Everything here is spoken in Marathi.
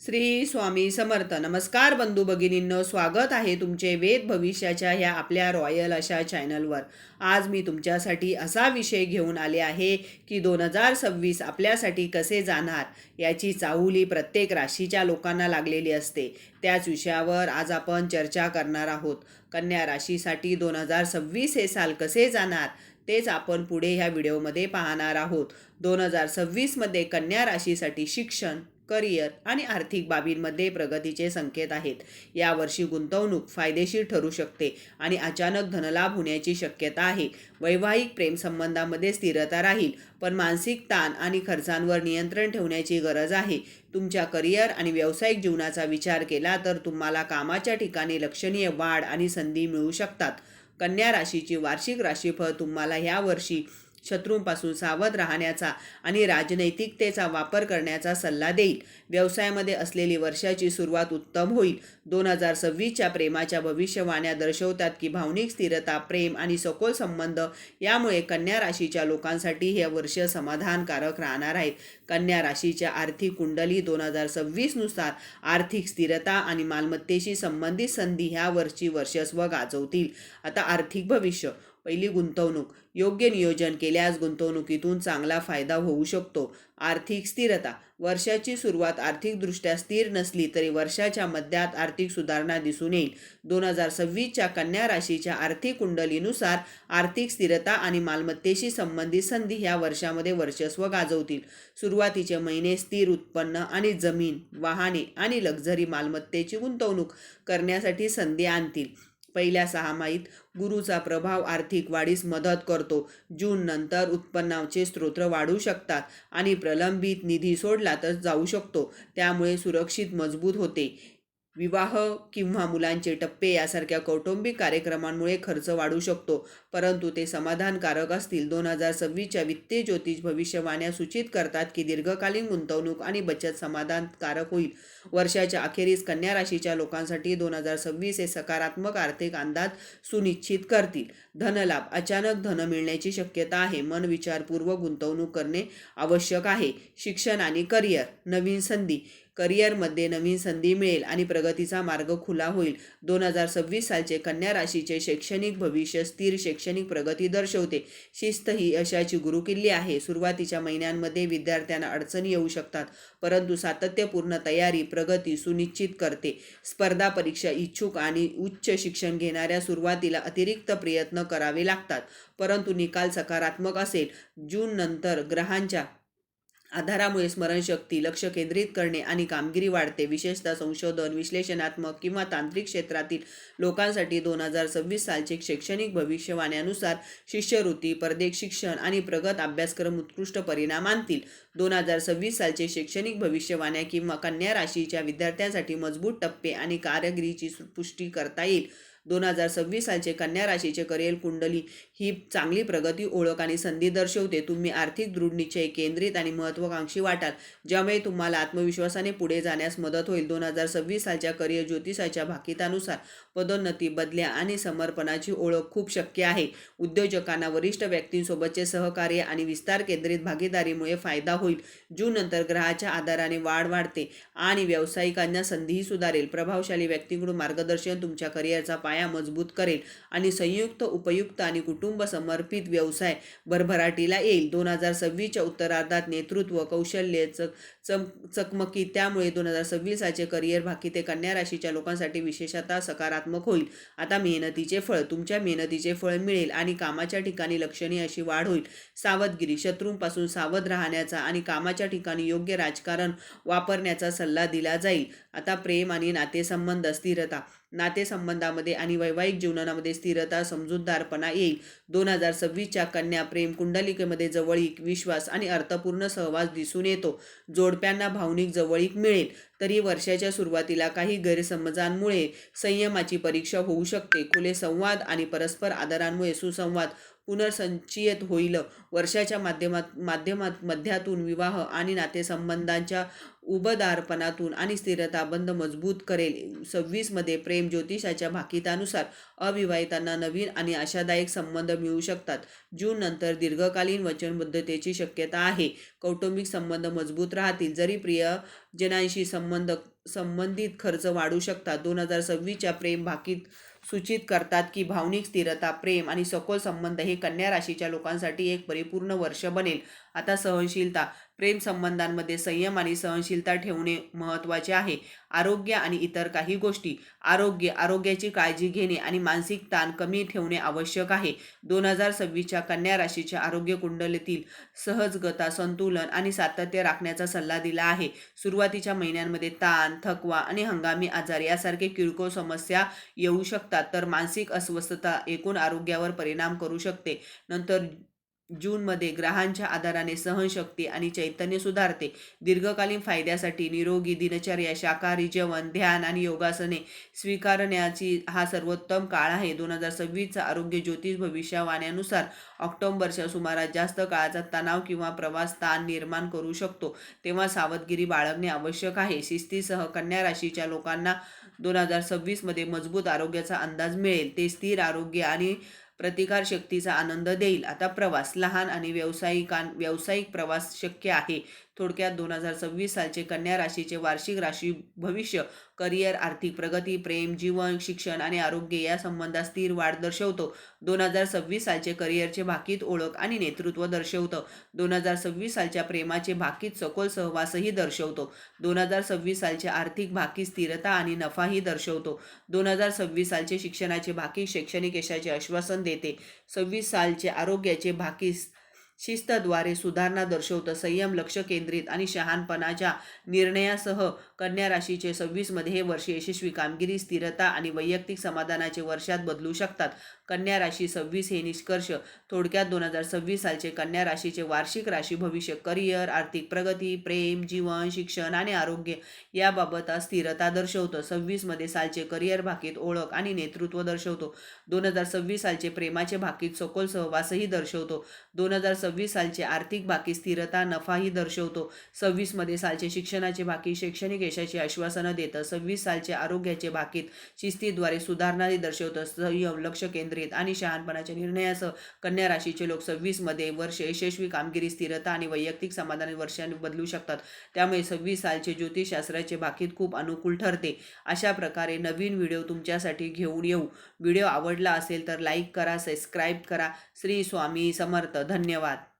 श्री स्वामी समर्थ. नमस्कार बंधू भगिनींनो स्वागत आहे तुमचे वेद भविष्याच्या ह्या आपल्या रॉयल अशा चॅनलवर. आज मी तुमच्यासाठी असा विषय घेऊन आले आहे की दोन हजार सव्वीस आपल्यासाठी कसे जाणार याची चाहुली प्रत्येक राशीच्या लोकांना लागलेली असते. त्याच विषयावर आज आपण चर्चा करणार आहोत. कन्या राशीसाठी दोन हजार सव्वीस हे साल कसे जाणार तेच आपण पुढे ह्या व्हिडिओमध्ये पाहणार आहोत. दोन हजार सव्वीसमध्ये कन्या राशीसाठी शिक्षण करिअर आणि आर्थिक बाबींमध्ये प्रगतीचे संकेत आहेत. यावर्षी गुंतवणूक फायदेशीर ठरू शकते आणि अचानक धनलाभ होण्याची शक्यता आहे. वैवाहिक प्रेमसंबंधामध्ये स्थिरता राहील पण मानसिक ताण आणि खर्चांवर नियंत्रण ठेवण्याची गरज आहे. तुमच्या करिअर आणि व्यावसायिक जीवनाचा विचार केला तर तुम्हाला कामाच्या ठिकाणी लक्षणीय वाढ आणि संधी मिळू शकतात. कन्या राशीची वार्षिक राशीफळ तुम्हाला ह्या वर्षी शत्रूंपासून सावध राहण्याचा आणि राजनैतिकतेचा वापर करण्याचा सल्ला देईल. व्यवसायामध्ये असलेली वर्षाची सुरुवात उत्तम होईल. दोन हजार सव्वीसच्या प्रेमाच्या भविष्यवाण्या दर्शवतात की भावनिक स्थिरता प्रेम आणि सखोल संबंध यामुळे कन्या राशीच्या लोकांसाठी हे वर्ष समाधानकारक राहणार आहेत. कन्या राशीच्या आर्थिक कुंडली दोन हजार सव्वीसनुसार आर्थिक स्थिरता आणि मालमत्तेशी संबंधित संधी ह्या वर्षी वर्चस्व गाजवतील. आता आर्थिक भविष्य. पहिली गुंतवणूक. योग्य नियोजन केल्यास गुंतवणुकीतून चांगला फायदा होऊ शकतो. आर्थिक स्थिरता. वर्षाची सुरुवात आर्थिकदृष्ट्या स्थिर नसली तरी वर्षाच्या मध्यात आर्थिक सुधारणा दिसून येईल. दोन हजार सव्वीसच्या कन्या राशीच्या आर्थिक कुंडलीनुसार आर्थिक स्थिरता आणि मालमत्तेशी संबंधित संधी ह्या वर्षामध्ये वर्चस्व गाजवतील. सुरुवातीचे महिने स्थिर उत्पन्न आणि जमीन वाहने आणि लक्झरी मालमत्तेची गुंतवणूक करण्यासाठी संधी आणतील. पहिल्या सहामाहीत गुरुचा प्रभाव आर्थिक वाढीस मदत करतो. जून नंतर उत्पन्नाचे स्रोत वाढू शकतात आणि प्रलंबित निधी सोडला तर जाऊ शकतो. त्यामुळे सुरक्षित मजबूत होते. विवाह किंवा मुलांचे टप्पे यासारख्या कौटुंबिक कार्यक्रमांमुळे खर्च वाढू शकतो. परंतु ते समाधानकारक असतील. दोन हजार सव्वीसच्या वित्तीय ज्योतिष भविष्यवाण्या सूचित करतात की दीर्घकालीन गुंतवणूक आणि बचत समाधानकारक होईल. वर्षाच्या अखेरीस कन्या राशीच्या लोकांसाठी दोन हजार सव्वीस हे सकारात्मक आर्थिक अंदाज सुनिश्चित करतील. धनलाभ अचानक धन मिळण्याची शक्यता आहे. मन विचारपूर्वक गुंतवणूक करणे आवश्यक आहे. शिक्षण आणि करिअर नवीन संधी करिअरमध्ये नवीन संधी मिळेल आणि प्रगतीचा मार्ग खुला होईल. दोन हजार सव्वीस सालचे कन्या राशीचे शैक्षणिक भविष्य स्थिर शैक्षणिक प्रगती दर्शवते. शिस्त ही यशाची गुरुकिल्ली आहे. सुरुवातीच्या महिन्यांमध्ये विद्यार्थ्यांना अडचणी येऊ शकतात परंतु सातत्यपूर्ण तयारी प्रगती सुनिश्चित करते. स्पर्धा परीक्षा इच्छुक आणि उच्च शिक्षण घेणाऱ्या सुरुवातीला अतिरिक्त प्रयत्न करावे लागतात परंतु निकाल सकारात्मक असेल. जून नंतर ग्रहांच्या आधारामुळे स्मरणशक्ती लक्ष केंद्रित करणे आणि कामगिरी वाढते. विशेषतः संशोधन विश्लेषणात्मक किंवा तांत्रिक क्षेत्रातील लोकांसाठी दोन हजार सव्वीस सालचे शैक्षणिक भविष्यवाण्यानुसार शिष्यवृत्ती परदेश शिक्षण आणि प्रगत अभ्यासक्रम उत्कृष्ट परिणाम आणतील दोन हजार सव्वीस सालचे शैक्षणिक भविष्यवाण्या किंवा कन्या राशीच्या विद्यार्थ्यांसाठी मजबूत टप्पे आणि कारागिरीची पुष्टी करता येईल. दोन हजार सव्वीस सालचे कन्या राशीचे करिअर कुंडली ही चांगली प्रगती ओळख आणि संधी दर्शवते. तुम्ही आर्थिक दृढनिश्चय केंद्रित आणि महत्त्वाकांक्षी वाटाल ज्यामुळे तुम्हाला आत्मविश्वासाने पुढे जाण्यास मदत होईल. दोन हजार सव्वीस सालच्या करिअर ज्योतिषाच्या भाकितानुसार पदोन्नती बदल्या आणि समर्पणाची ओळख खूप शक्य आहे. उद्योजकांना वरिष्ठ व्यक्तींसोबतचे सहकार्य आणि विस्तार केंद्रित भागीदारीमुळे फायदा होईल. जून नंतर ग्रहाच्या आधाराने वाढ वाढते आणि व्यावसायिकांना संधीही सुधारेल. प्रभावशाली व्यक्तींकडून मार्गदर्शन तुमच्या करिअरचा पाया मजबूत करेल आणि संयुक्त उपयुक्त आणि कुटुंब समर्पित व्यवसाय भरभराटीला येईल. दोन हजार सव्वीसच्या उत्तरार्धात नेतृत्व कौशल्य चक चम चकमकी त्यामुळे दोन हजार सव्वीसाचे करिअर भाकी कन्या राशीच्या लोकांसाठी विशेषतः सकारात्मक होईल. आता मेहनतीचे फळ तुमच्या मेहनतीचे फळ मिळेल आणि कामाच्या ठिकाणी लक्षणीय अशी वाढ होईल. सावधगिरी शत्रूंपासून सावध राहण्याचा आणि कामाच्या ठिकाणी योग्य राजकारण वापरण्याचा सल्ला दिला जाईल. आता प्रेम आणि नातेसंबंध स्थिरता नातेसंबंधामध्ये आणि वैवाहिक जीवनामध्ये स्थिरता समजूतदारपणा येईल. दोन हजार सव्वीसच्या कन्या प्रेम कुंडलिकेमध्ये जवळीक विश्वास आणि अर्थपूर्ण सहवास दिसून येतो. जोडप्यांना भावनिक जवळीक मिळेल. तरी वर्षाच्या सुरुवातीला काही गैरसमजांमुळे संयमाची परीक्षा होऊ शकते. खुले संवाद आणि परस्पर आदरांमुळे सुसंवाद पुनर्संचयित होईल. वर्षाच्या माध्यमात माध्यमात मध्यातून विवाह आणि नातेसंबंधांच्या उबदारपणातून आणि स्थिरताबंध मजबूत करेल. सव्वीसमध्ये प्रेम ज्योतिषाच्या भाकितानुसार अविवाहितांना नवीन आणि आशादायक संबंध मिळू शकतात. जून नंतर दीर्घकालीन वचनबद्धतेची शक्यता आहे. कौटुंबिक संबंध मजबूत राहतील. जरी प्रियजनांशी संबंध संबंधित खर्च वाढू शकतात. दोन हजार सव्वीसच्या प्रेम भाकीत सूचित करतात की भावनिक स्थिरता प्रेम आणि सखोल संबंध हे कन्या राशीच्या लोकांसाठी एक परिपूर्ण वर्ष बनेल. आता सहनशीलता प्रेम संबंधांमध्ये संयम आणि सहनशीलता ठेवणे महत्त्वाचे आहे. आरोग्य आणि इतर काही गोष्टी. आरोग्य आरोग्याची काळजी घेणे आणि मानसिक ताण कमी ठेवणे आवश्यक आहे. दोन हजार सव्वीसच्या कन्या राशीच्या आरोग्य कुंडलीतील सहजगता संतुलन आणि सातत्य राखण्याचा सल्ला दिला आहे. सुरुवातीच्या महिन्यांमध्ये ताण थकवा आणि हंगामी आजार यासारखे किरकोळ समस्या येऊ शकतात तर मानसिक अस्वस्थता एकूण आरोग्यावर परिणाम करू शकते. नंतर जूनमध्ये ग्रहांच्या आधाराने सहनशक्ती आणि चैतन्य सुधारते. दीर्घकालीन फायद्यासाठी निरोगी दिनचर्या शाकाहारी जेवण ध्यान आणि योगासने स्वीकारण्याची हा सर्वोत्तम काळ आहे. दोन हजार सव्वीसचा आरोग्य ज्योतिष भविष्यवाण्यानुसार ऑक्टोबरच्या सुमारास जास्त काळाचा तणाव किंवा प्रवास ताण निर्माण करू शकतो. तेव्हा सावधगिरी बाळगणे आवश्यक आहे. शिस्तीसह कन्या राशीच्या लोकांना दोन हजार सव्वीसमध्ये मजबूत आरोग्याचा अंदाज मिळेल. ते स्थिर आरोग्य आणि प्रतिकारशक्तीचा आनंद देईल. आता प्रवास लहान आणि व्यावसायिकां व्यावसायिक प्रवास शक्य आहे. थोडक्यात दोन हजार सव्वीस सालचे कन्या राशीचे वार्षिक राशी भविष्य करिअर आर्थिक प्रगती प्रेम जीवन शिक्षण आणि आरोग्य या संबंधात स्थिर वाढ दर्शवतो. दोन हजार सव्वीस सालचे करिअरचे भाकीत ओळख आणि नेतृत्व दर्शवतं. दोन हजार सव्वीस सालच्या प्रेमाचे भाकीत सखोल सहवासही दर्शवतो. दोन हजार सव्वीस सालचे आर्थिक भाकी स्थिरता आणि नफाही दर्शवतो. दोन हजार सव्वीस सालचे शिक्षणाचे भाकी शैक्षणिक यशाचे आश्वासन देते. सव्वीस सालचे आरोग्याचे भाकी शिस्तद्वारे सुधारणा दर्शवतं संयम लक्ष केंद्रित आणि शहाणपणाच्या निर्णयासह कन्या राशीचे सव्वीसमध्ये हे वर्ष यशस्वी कामगिरी स्थिरता आणि वैयक्तिक समाधानाचे वर्षात बदलू शकतात. कन्या राशी सव्वीस हे निष्कर्ष. थोडक्यात दोन हजार सव्वीस सालचे कन्या राशीचे वार्षिक राशी भविष्य करिअर आर्थिक प्रगती प्रेम जीवन शिक्षण आणि आरोग्य याबाबत स्थिरता दर्शवतं. सव्वीसमध्ये सालचे करिअर भाकीत ओळख आणि नेतृत्व दर्शवतो. दोन हजार सव्वीस सालचे प्रेमाचे भाकीत सखोल सहवासही दर्शवतो. दोन हजार सव्वीस सालचे आर्थिक बाकी स्थिरता नफाही दर्शवतो. सव्वीसमध्ये सालचे शिक्षणाचे बाकी शैक्षणिक यशाची आश्वासनं देतं सव्वीस सालचे आरोग्याचे बाकीत शिस्तीद्वारे सुधारणा दर्शवतं संयम लक्ष केंद्रित आणि शहाणपणाच्या निर्णयासह कन्या राशीचे लोक सव्वीसमध्ये वर्ष यशस्वी कामगिरी स्थिरता आणि वैयक्तिक समाधान वर्षांनी बदलू शकतात. त्यामुळे सव्वीस सालचे ज्योतिषशास्त्राचे बाकीत खूप अनुकूल ठरते. अशा प्रकारे नवीन व्हिडिओ तुमच्यासाठी घेऊन येऊ. व्हिडिओ आवडला असेल तर लाईक करा सबस्क्राईब करा. श्री स्वामी समर्थ. धन्यवाद.